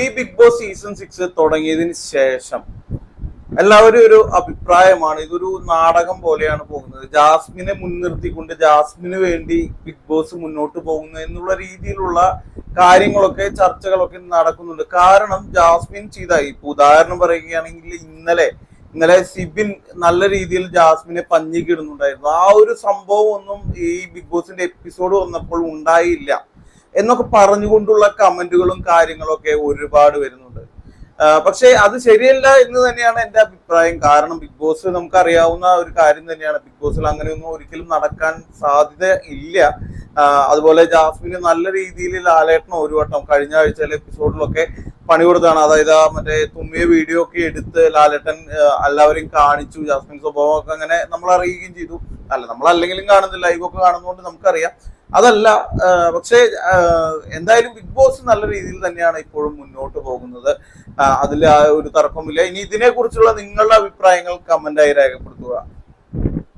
ഈ big boss season six തുടങ്ങിയതിന് ശേഷം എല്ലാവരും ഒരു അഭിപ്രായമാണ്. ഇതൊരു നാടകം പോലെയാണ് പോകുന്നത്. ജാസ്മിനെ മുൻനിർത്തിക്കൊണ്ട് ജാസ്മിന് വേണ്ടി ബിഗ് ബോസ് മുന്നോട്ട് പോകുന്നു എന്നുള്ള രീതിയിലുള്ള കാര്യങ്ങളൊക്കെ ചർച്ചകളൊക്കെ നടക്കുന്നുണ്ട്. കാരണം ജാസ്മിൻ ചെയ്ത ഇപ്പൊ ഉദാഹരണം പറയുകയാണെങ്കിൽ ഇന്നലെ ഇന്നലെ സിബിൻ നല്ല രീതിയിൽ ജാസ്മിനെ പഞ്ഞിക്കിടുന്നുണ്ടായിരുന്നു. ആ ഒരു സംഭവം ഒന്നും ഈ ബിഗ് ബോസിന്റെ എപ്പിസോഡ് വന്നപ്പോൾ ഉണ്ടായില്ല. എന്നൊക്കെ പറഞ്ഞുകൊണ്ടുള്ള കമന്റുകളും കാര്യങ്ങളും ഒക്കെ ഒരുപാട് വരുന്നുണ്ട്. പക്ഷെ അത് ശരിയല്ല എന്ന് തന്നെയാണ് എന്റെ അഭിപ്രായം. കാരണം ബിഗ് ബോസ് നമുക്ക് അറിയാവുന്ന ഒരു കാര്യം തന്നെയാണ്. ബിഗ് ബോസിൽ അങ്ങനെയൊന്നും ഒരിക്കലും നടക്കാൻ സാധ്യത ഇല്ല. അതുപോലെ ജാസ്മിന് നല്ല രീതിയിൽ ലാലേട്ടൻ ഒരു വട്ടം കഴിഞ്ഞ ആഴ്ചയിലെ എപ്പിസോഡിലൊക്കെ പണി കൊടുത്താണ്. അതായത് ആ മറ്റേ തുമ്മിയ വീഡിയോ ഒക്കെ എടുത്ത് ലാലേട്ടൻ എല്ലാവരെയും കാണിച്ചു. ജാസ്മിൻ സ്വഭാവമൊക്കെ അങ്ങനെ നമ്മൾ അറിയുകയും ചെയ്തു. അല്ല നമ്മൾ അല്ലെങ്കിലും കാണുന്നില്ല ഒക്കെ കാണുന്നതുകൊണ്ട് നമുക്കറിയാം. അതല്ല പക്ഷേ എന്തായാലും ബിഗ് ബോസ് നല്ല രീതിയിൽ തന്നെയാണ് ഇപ്പോഴും മുന്നോട്ട് പോകുന്നത്. അതിൽ ഒരു തർക്കമില്ല. ഇനി ഇതിനെക്കുറിച്ചുള്ള നിങ്ങളുടെ അഭിപ്രായങ്ങൾ കമന്റായി രേഖപ്പെടുത്തുക.